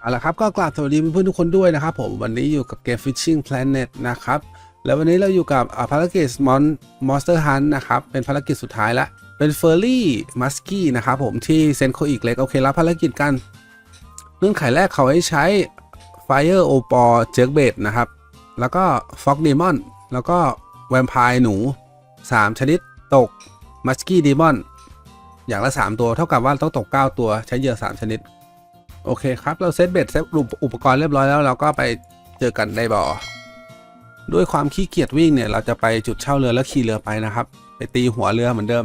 เอาละครับก็กราบสวัสดีเพื่อนๆทุกคนด้วยนะครับผมวันนี้อยู่กับเกม Fishing Planet นะครับ แล้ววันนี้เราอยู่กับภารกิจ Mon Monster Hunt นะครับ เป็นภารกิจสุดท้ายละ เป็นเฟอร์รี่มัสกี้นะครับผมที่เซนโคอีกเล็กโอเครับภารกิจกันเงื่อนไขแรกเขาให้ใช้ Fire o p o r Jerkbait นะครับ แล้วก็ Fox Demon แล้วก็แวมไพร์หนู 3 ชนิดตก Musky Demon อย่างละ 3 ตัวเท่ากับว่าต้องตก 9 ตัวใช้เหยื่อ3 ชนิด โอเคครับ เราเซตเบ็ดเซตอุปกรณ์เรียบร้อยแล้วเราก็ไปเจอกันในบ่อ ด้วยความขี้เกียจวิ่งเนี่ยเราจะไปจุดเช่าเรือแล้วขี่เรือไปนะครับ ไปตีหัวเรือเหมือนเดิม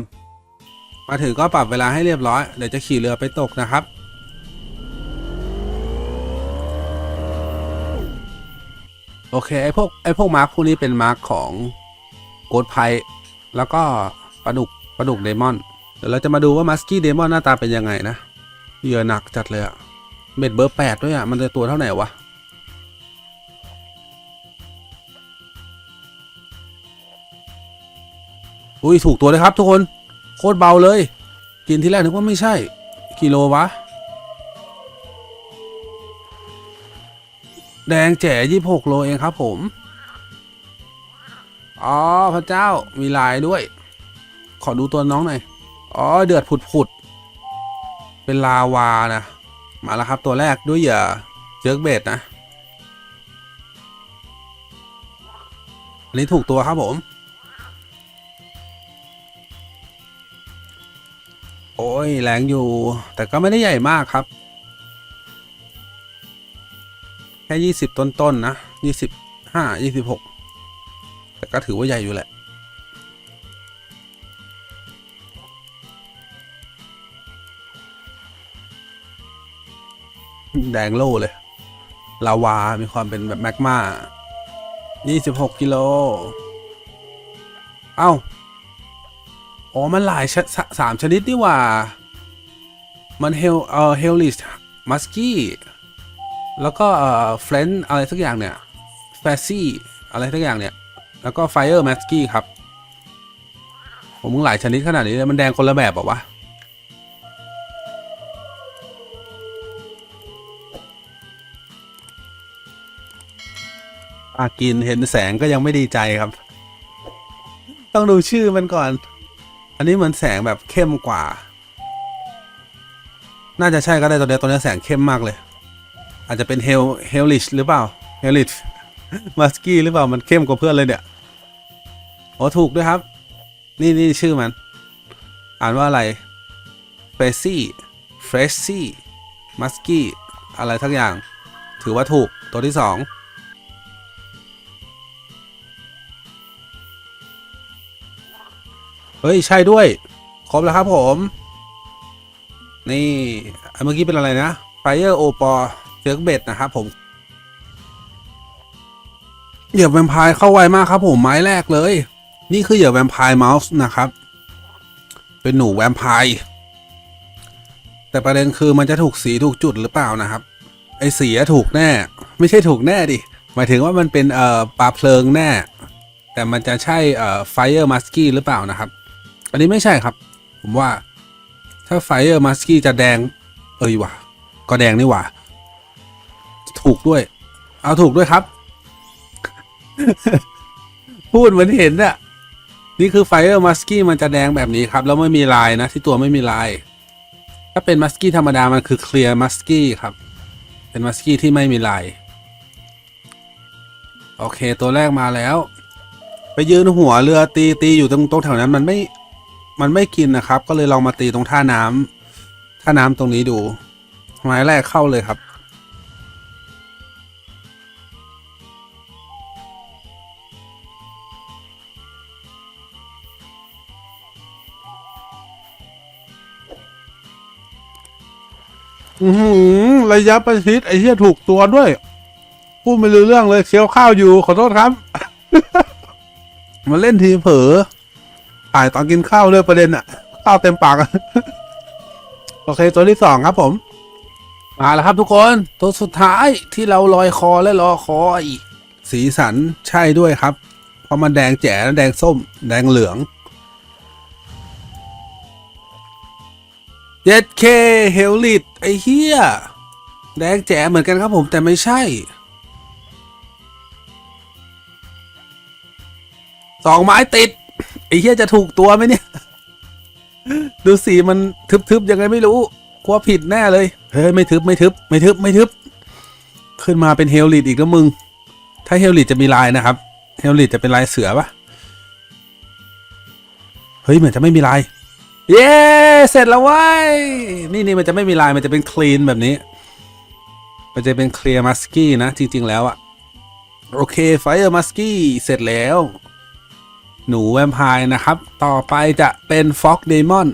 มาถึงก็ปรับเวลาให้เรียบร้อยเดี๋ยวจะขี่เรือไปตกนะครับโอเคไอพวกไอพวกมาร์คพวกนี้เป็นมาร์คของโกดไพแล้วก็ปลาดุกปลาดุกเดมอน เดี๋ยวเราจะมาดูว่ามัสกี้เดมอนหน้าตาเป็นยังไงนะเหยื่อหนักจัดเลยอะ เบ็ดเบอร์แปดด้วยอะ มันจะตัวเท่าไหร่วะ อุ้ย ถูกตัวเลยครับทุกคน โคตรเบาเลย กินที่แรกนึกว่าไม่ใช่ กิโลวะ แดงแจ๋ยี่หกโลเองครับผม อ๋อ พระเจ้ามีลายด้วย ขอดูตัวน้องหน่อย อ๋อ เดือดผุดผุดเป็นลาวานะ มาแล้วครับตัวแรกด้วยเหยื่อเจิร์กเบดนะ อันนี้ถูกตัวครับผม โอ้ยแรงอยู่ แต่ก็ไม่ได้ใหญ่มากครับ แค่ยี่สิบต้นๆนนะยี่สิบห้ายี่สิบหกแต่ก็ถือว่าใหญ่อยู่แหละ แดงโล่เลย ลาวา มีความเป็นแบบแมกมา26 กิโล เอ้า อ๋อ มันหลายสามชนิดนี่ว่า มันเฮล เอ่อ เฮลลิส มัสกี้ แล้วก็ เอ่อ เฟรนอะไรสักอย่างเนี่ยแฟซี่ อะไรสักอย่างเนี่ย แล้วก็ไฟเออร์มัสกี้ครับ ผมมึงหลายชนิดขนาดนี้เลยมันแดงคนละแบบเหรอวะ อากินเห็นแสงก็ยังไม่ดีใจครับ ต้องดูชื่อมันก่อน อันนี้เหมือนแสงแบบเข้มกว่า น่าจะใช่ก็ได้ตัวเนี้ยตัวเนี้ยแสงเข้มมากเลย อาจจะเป็นเฮลเฮลิชหรือเปล่าเฮลิชมัสกี้หรือเปล่ามันเข้มกว่าเพื่อนเลยเนี่ยโอ้ถูกด้วยครับ นี่นี่ชื่อมัน อ่านว่าอะไรเฟรซี่เฟรซี่มัสกี้อะไรทักอย่าง ถือว่าถูกตัวที่สอง เฮ้ย ใช่ด้วย ครบแล้วครับผม นี่เมื่อกี้เป็นอะไรนะ Fire o p o r เจอเบ็ดนะครับผมเหยื่อแวมไพร์เข้าไวมากครับผมไม้แรกเลย นี่คือเหยื่อแวมไพร์เมาส์นะครับ เป็นหนูแวมไพร์แต่ประเด็นคือมันจะถูกสีถูกจุดหรือเปล่านะครับ ไอสีถูกแน่ ไม่ใช่ถูกแน่ดิหมายถึงว่ามันเป็นเอ่อปลาเพลิงแน่ แต่มันจะใช่เอ่อ Fire Musky หรือเปล่านะครับ อันนี้ไม่ใช่ครับ ผมว่า ถ้า Fire Musky จะแดง เอ้ยว่ะ ก็แดงนี่ว่าถูกด้วย เอาถูกด้วยครับ พูดเหมือนเห็นอะนี่คือ Fire Musky มันจะแดงแบบนี้ครับ แล้วไม่มีลายนะ ที่ตัวไม่มีลาย ถ้าเป็น Musky ธรรมดามันคือ Clear Musky ครับ เป็น Musky ที่ไม่มีลาย โอเค ตัวแรกมาแล้ว ไปยืนหัวเรือตีตีอยู่ตรงตรงแถวนั้นมันไม่ มันไม่กินนะครับ ก็เลยลองมาตีตรงท่าน้ำท่าน้ำตรงนี้ดูไม้แรกเข้าเลยครับอือหือระยะประชิดไอ้เหี้ยถูกตัวด้วย พูดไม่รู้เรื่องเลยเคี้ยวข้าวอยู่ขอโทษครับ มาเล่นทีเผลอ ถ่ายตอนกินข้าวด้วยประเด็นอะข้าวเต็มปากอะโอเคตัวที่สองครับผม มาแล้วครับทุกคนตัวสุดท้ายที่เราลอยคอและรอคอยสีสันใช่ด้วยครับ เพราะมันแดงแจ๋แดงส้ม แดงเหลืองเจ็ดเคเฮลลิตไอ้เฮียแดงแจ๋เหมือนกันครับผมแต่ไม่ใช่สองไม้ติดไอ้ เหี้ยจะถูกตัวไหมเนี่ย ดูสีมันทึบๆยังไงไม่รู้กลัวผิดแน่เลย เฮ้ยไม่ทึบไม่ทึบ ไม่ทึบไม่ทึบ ขึ้นมาเป็นเฮลลิดอีกแล้วมึง ถ้าเฮลลิดจะมีลายนะครับ เฮลลิดจะเป็นลายเสือปะเฮ้ยเหมือนจะไม่มีลาย เย้เสร็จแล้วว้ยนี่นี่มันจะไม่มีลายมันจะเป็นคลีนแบบนี้ มันจะเป็นเคลียร์มัสกี้นะจริง ๆ แล้วอะโอเคไฟเออร์มัสกี้เสร็จแล้ว หนูแวมไพร์นะครับ ต่อไปจะเป็นฟ็อกเดมอน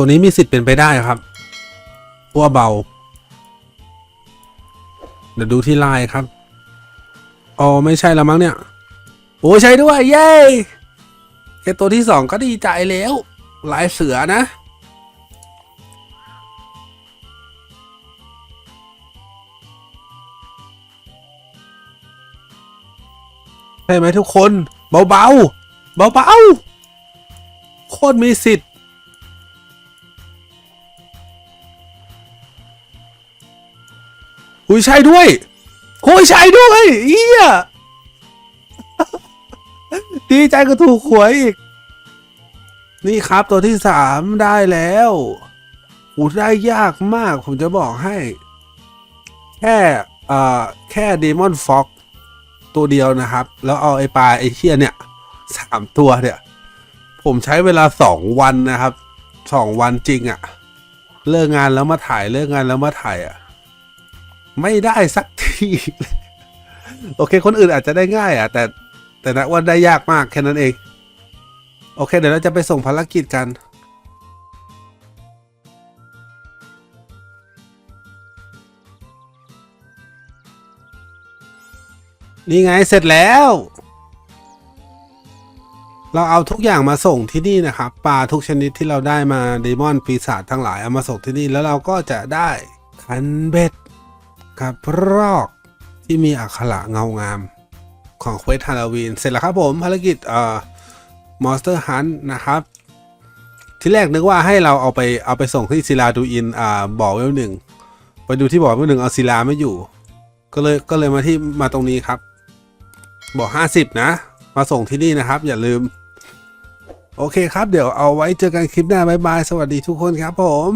ตัวนี้มีสิทธิ์เป็นไปได้ครับเพราะว่าเบา เดี๋ยวดูที่ลายครับ อ๋อ ไม่ใช่ล้วมั้งเนี่ย โอ้ใช่ด้วย เย้แค่ตัวที่สองก็ดีใจแล้ว ลายเสือนะใช่ไหมทุกคน เบาๆเบาๆโคตรมีสิทธิ์ อุ้ยใช่ด้วยโอ้ยใช่ด้วยเฮียดีใจก็ถูกหวยอีก นี่ครับตัวที่สามได้แล้วอูได้ยากมากผมจะบอกให้ แค่อ่อแค่เดมอนฟ็อกตัวเดียวนะครับ แล้วเอาไอ้ปลาไอ้เชี่ยเนี่ยสามตัวเนี่ย ผมใช้เวลาสองวันนะครับสองวันจริงอะเลิกงานแล้วมาถ่ายเลิกงานแล้วมาถ่ายอะ ไม่ได้สักทีโอเค คนอื่นอาจจะได้ง่ายอะ แต่แต่นะว่าได้ยากมากแค่นั้นเอง โอเค เดี๋ยวเราจะไปส่งภารกิจกัน นี่ไงเสร็จแล้ว เราเอาทุกอย่างมาส่งที่นี่นะครับปลาทุกชนิดที่เราได้มาเดมอนปีศาจทั้งหลายเอามาส่งที่นี่แล้วเราก็จะได้คันเบ็ด กับรอกที่มีอักขระเงางาม ของเควสฮาโลวีน เสร็จแล้วครับผมภารกิจเอ่อมอนสเตอร์ฮันนะครับ ที่แรกนึกว่าให้เราเอาไปเอาไปส่งที่ศิลาดูอินอ่าบ่อเวลหนึ่งไปดูที่บ่อเวลหนึ่งเอาศิลาไม่อยู่ ก็เลยก็เลยมาที่มาตรงนี้ครับบ่อห้าสิบนะ มาส่งที่นี่นะครับ อย่าลืม โอเคครับ เดี๋ยวเอาไว้เจอกันคลิปหน้าบ๊ายบาย สวัสดีทุกคนครับผม